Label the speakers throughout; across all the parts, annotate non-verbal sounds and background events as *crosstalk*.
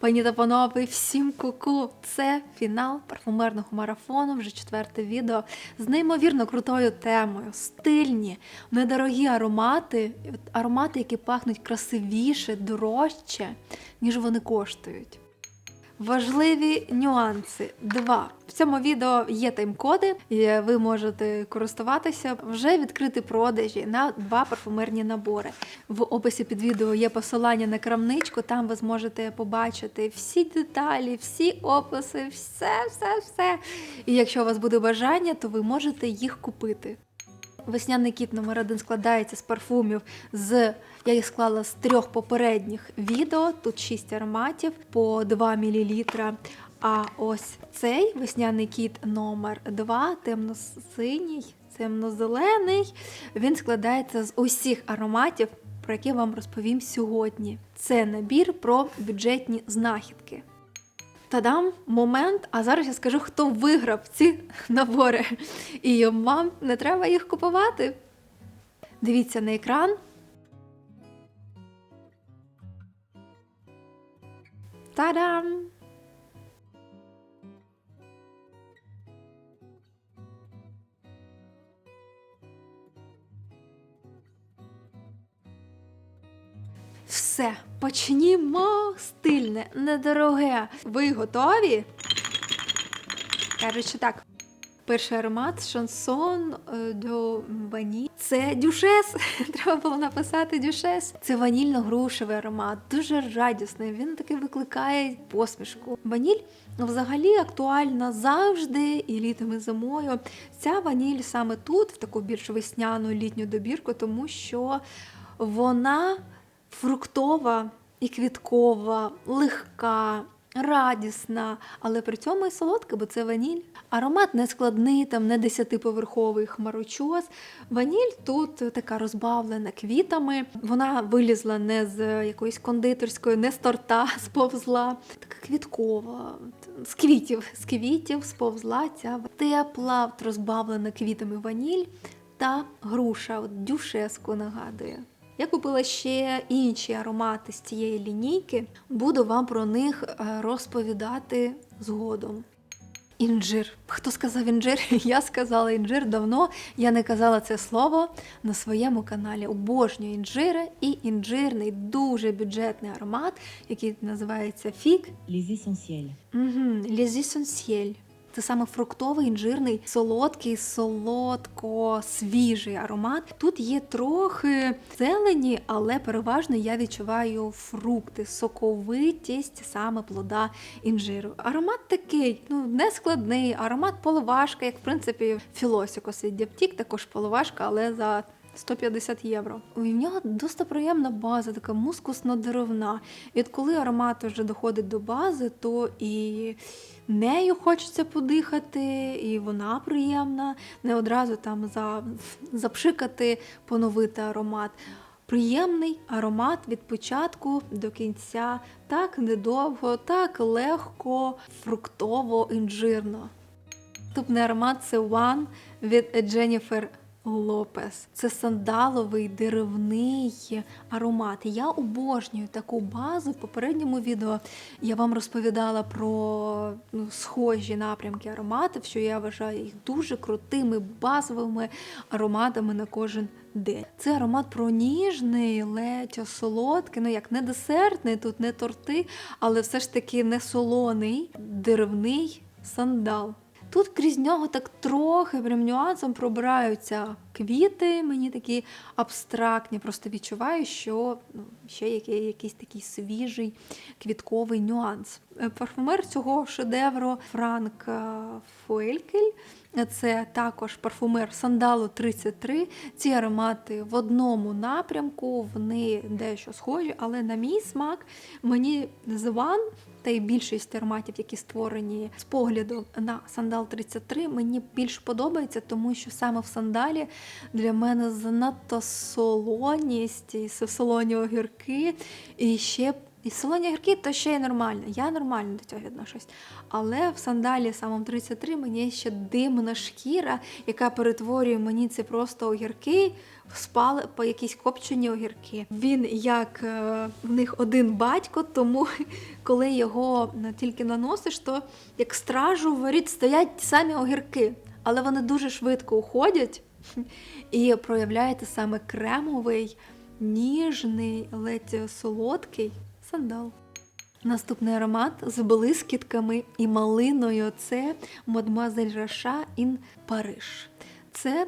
Speaker 1: Пані та панове, всім куку! -ку. Це фінал парфумерного марафону, вже четверте відео з неймовірно крутою темою. Стильні, недорогі аромати, аромати, які пахнуть красивіше, дорожче, ніж вони коштують. Важливі нюанси. Два. В цьому відео є тайм-коди, і ви можете користуватися. Вже відкриті продажі на два парфумерні набори. В описі під відео є посилання на крамничку, там ви зможете побачити всі деталі, всі описи, все, все, все. І якщо у вас буде бажання, то ви можете їх купити. Весняний кіт номер один складається з парфумів з я їх склала з трьох попередніх відео. Тут 6 ароматів по 2 мл. А ось цей весняний кіт номер 2 темно-синій, темно-зелений. Він складається з усіх ароматів, про які вам розповім сьогодні. Це набір про бюджетні знахідки. Тадам, момент, а зараз я скажу, хто виграв ці набори. І вам не треба їх купувати. Дивіться на екран. Та-дам! Все, почнімо стильне, недороге. Ви готові? Кажуть, так. Перший аромат шансон е, до вані. Це дюшес. *laughs* Треба було написати дюшес. Це ванільно-грушевий аромат, дуже радісний. Він таки викликає посмішку. Ваніль взагалі актуальна завжди і літом і зимою. Ця ваніль саме тут, в таку більш весняну літню добірку, тому що вона фруктова і квіткова, легка. Радісна, але при цьому і солодка, бо це ваніль. Аромат не складний, там не десятиповерховий хмарочос. Ваніль тут така розбавлена квітами. Вона вилізла не з якоїсь кондитерської, не з торта *laughs* сповзла. Така квіткова, з квітів, з квітів сповзла ця тепла, розбавлена квітами ваніль та груша, от дюшеску нагадує. Я купила ще інші аромати з цієї лінійки. Буду вам про них е, розповідати згодом. Інжир. Хто сказав інжир? *laughs* Я сказала інжир давно. Я не казала це слово на своєму каналі. Обожнюю інжири і інжирний дуже бюджетний аромат, який називається фік.
Speaker 2: Les essentiels.
Speaker 1: Угу, Les Essentiels. Це саме фруктовий, інжирний, солодкий, солодко, свіжий аромат. Тут є трохи зелені, але переважно я відчуваю фрукти, соковитість саме плода інжиру. Аромат такий, ну не складний, аромат поливашка, як в принципі філосікос від також поливашка, але за 150 євро. У нього досить приємна база, така мускусно-деревна. І от коли аромат вже доходить до бази, то і нею хочеться подихати, і вона приємна. Не одразу там за, запшикати, поновити аромат. Приємний аромат від початку до кінця, так недовго, так легко, фруктово, інжирно. Наступний аромат це One від Дженніфер Лопес. Це сандаловий деревний аромат. Я обожнюю таку базу. В попередньому відео я вам розповідала про ну, схожі напрямки ароматів, що я вважаю їх дуже крутими базовими ароматами на кожен день. Це аромат про ніжний, ледь солодкий, ну як не десертний, тут не торти, але все ж таки не солоний, деревний сандал. Тут крізь нього так трохи прям нюансом пробираються квіти, мені такі абстрактні. Просто відчуваю, що ну, ще який, якийсь такий свіжий квітковий нюанс. Е, Парфумер цього шедевру Франк е, Фуелькель. Це також парфумер Сандалу 33. Ці аромати в одному напрямку, вони дещо схожі, але на мій смак мені One та й більшість ароматів, які створені з погляду на сандал 33, мені більш подобається, тому що саме в сандалі для мене занадто солоність, і солоні огірки, і ще І солоні огірки то ще й нормально. Я нормально до цього відношусь. Але в сандалі самому 33 мені ще димна шкіра, яка перетворює мені це просто огірки спали по якісь копчені огірки. Він як е, в них один батько, тому *laughs* коли його е, тільки наносиш, то як стражу воріт стоять ті самі огірки. Але вони дуже швидко уходять *laughs* і проявляєте саме кремовий, ніжний, ледь солодкий сандал. Наступний аромат з блискітками і малиною це Мадемуазель Раша ін Париж. Це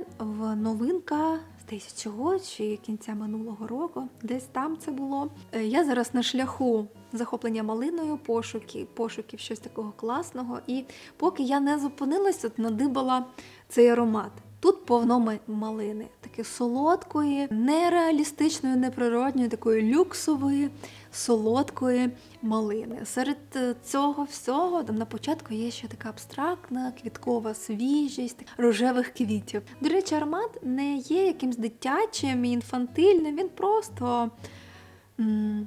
Speaker 1: новинка здається, цього чи кінця минулого року, десь там це було. Я зараз на шляху захоплення малиною, пошуки, пошуків щось такого класного. І поки я не зупинилась, от надибала цей аромат. Тут повно малини, таке солодкої, нереалістичної, неприродньої, такої люксової, солодкої малини. Серед е, цього всього там на початку є ще така абстрактна квіткова свіжість рожевих квітів. До речі, аромат не є якимсь дитячим і інфантильним, він просто.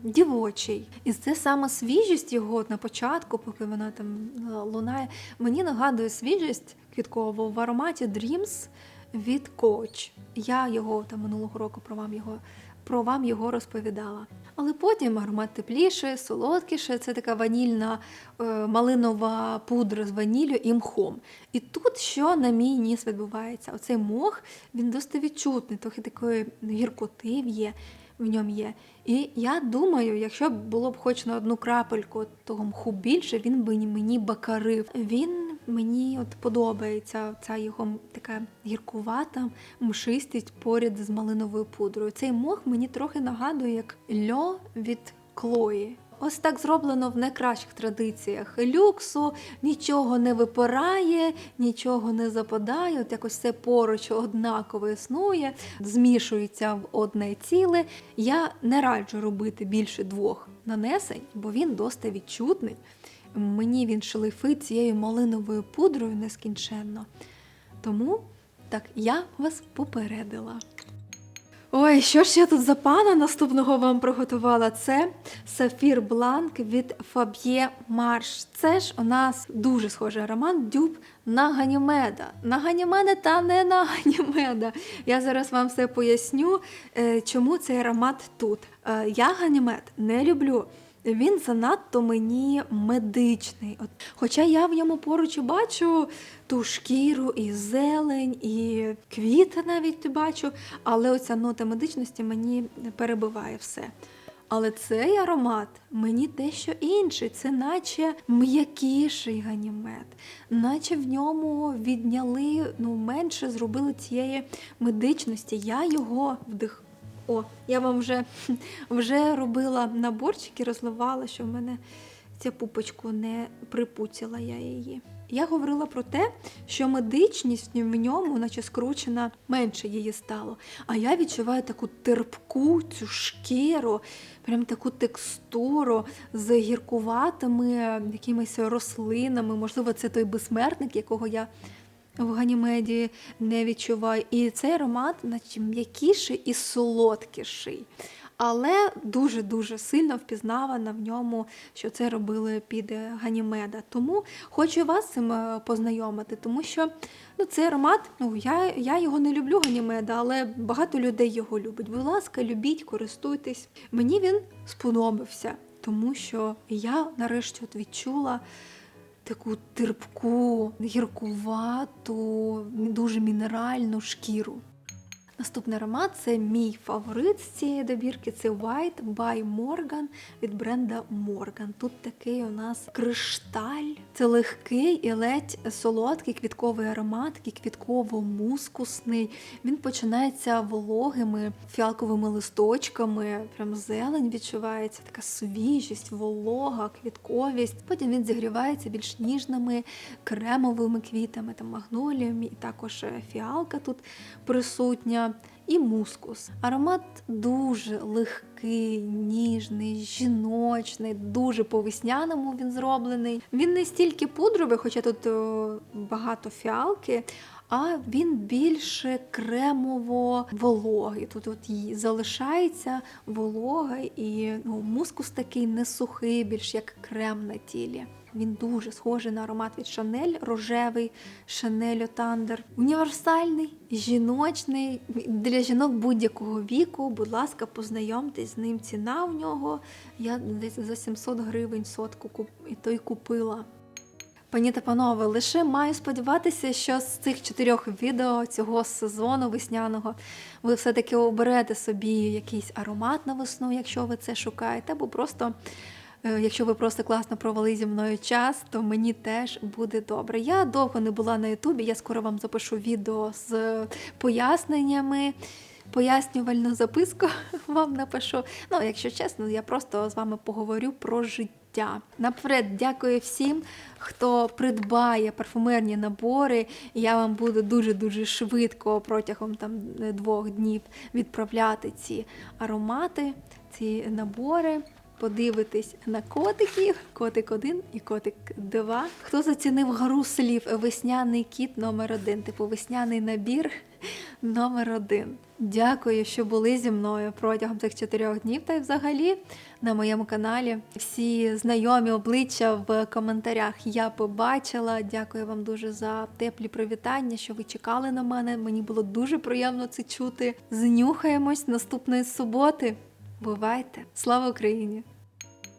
Speaker 1: Дівочий, і це саме свіжість його на початку, поки вона там е, лунає. Мені нагадує свіжість квіткову в ароматі Dreams від Coach. Я його там минулого року про вам його про вам його розповідала. Але потім аромат тепліше, солодкіше. Це така ванільна е, малинова пудра з ваніллю і мхом. І тут що на мій ніс відбувається? Оцей мох він досить відчутний, трохи такої гіркоти є. В ньому є. І я думаю, якщо б було б хоч на одну крапельку того мху більше, він би мені бакарив. Він мені от подобається ця його така гіркувата мшистість поряд з малиновою пудрою. Цей мох мені трохи нагадує як льо від Клої. Ось так зроблено в найкращих традиціях люксу, нічого не випирає, нічого не западає, от якось все поруч однаково існує, змішується в одне ціле. Я не раджу робити більше двох нанесень, бо він досить відчутний. Мені він шлейфить цією малиновою пудрою нескінченно. Тому так, я вас попередила. Ой, що ж я тут за пана наступного вам приготувала? Це Сафір Бланк від Фаб'є Марш. Це ж у нас дуже схожий аромат дюб на Ганімеда. На Ганімеда та не на Ганімеда. Я зараз вам все поясню, е, чому цей аромат тут. Е, Я Ганімед не люблю. Він занадто мені медичний. От, хоча я в ньому поруч бачу ту шкіру, і зелень, і квіти навіть бачу, але оця нота медичності мені перебиває все. Але цей аромат мені дещо інший. Це наче м'якіший ганімет, наче в ньому відняли, ну менше зробили цієї медичності. Я його вдих. О, я вам вже, *laughs* вже робила наборчики, розливала, що в мене ця пупочку не припуціла я її. Я говорила про те, що медичність в ньому, наче скручена, менше її стало. А я відчуваю таку терпку, цю шкіру, прям таку текстуру з гіркуватими якимись рослинами. Можливо, це той безсмертник, якого я в Ганімеді не відчуваю. І цей аромат, наче м'якіший і солодкіший. Але дуже-дуже сильно впізнавана в ньому, що це робили під Ганімеда. Тому хочу вас цим е, познайомити, тому що ну, цей аромат, ну я, я його не люблю Ганімеда, але багато людей його любить. Будь ласка, любіть, користуйтесь. Мені він сподобався, тому що я нарешті от відчула таку терпку, гіркувату, дуже мінеральну шкіру. Наступний аромат це мій фаворит з цієї добірки. Це White by Morgan від бренда Morgan. Тут такий у нас кришталь. Це легкий і ледь солодкий квітковий аромат, такий квітково-мускусний. Він починається вологими фіалковими листочками. Прям зелень відчувається, така свіжість, волога, квітковість. Потім він зігрівається більш ніжними кремовими квітами, там магноліями, і також фіалка тут присутня. І мускус. Аромат дуже легкий, ніжний, жіночний, дуже по-весняному він зроблений. Він не стільки пудровий, хоча тут о, багато фіалки, а він більше кремово вологий. Тут от залишається волога і ну, мускус такий не сухий, більш як крем на тілі. Він дуже схожий на аромат від Шанель, рожевий Шанель Тандер. Універсальний, жіночний для жінок будь-якого віку. Будь ласка, познайомтесь з ним. Ціна у нього. Я десь за 700 гривень сотку і то й купила. Пані та панове, лише маю сподіватися, що з цих чотирьох відео цього сезону весняного ви все-таки оберете собі якийсь аромат на весну, якщо ви це шукаєте, або просто. Е, Якщо ви просто класно провели зі мною час, то мені теж буде добре. Я довго не була на Ютубі. Я скоро вам запишу відео з поясненнями. Пояснювальну записку *laughs* вам напишу. Ну, якщо чесно, я просто з вами поговорю про життя. Наперед, дякую всім, хто придбає парфумерні набори. Я вам буду дуже-дуже швидко протягом там двох днів відправляти ці аромати, ці набори. Подивитись на котиків, котик 1 і котик 2. Хто зацінив гру слів весняний кіт номер 1 типу весняний набір номер 1 Дякую, що були зі мною протягом цих чотирьох днів та й взагалі на моєму каналі. Всі знайомі обличчя в коментарях я побачила. Дякую вам дуже за теплі привітання, що ви чекали на мене. Мені було дуже приємно це чути. Знюхаємось наступної суботи. Бувайте! Слава Україні!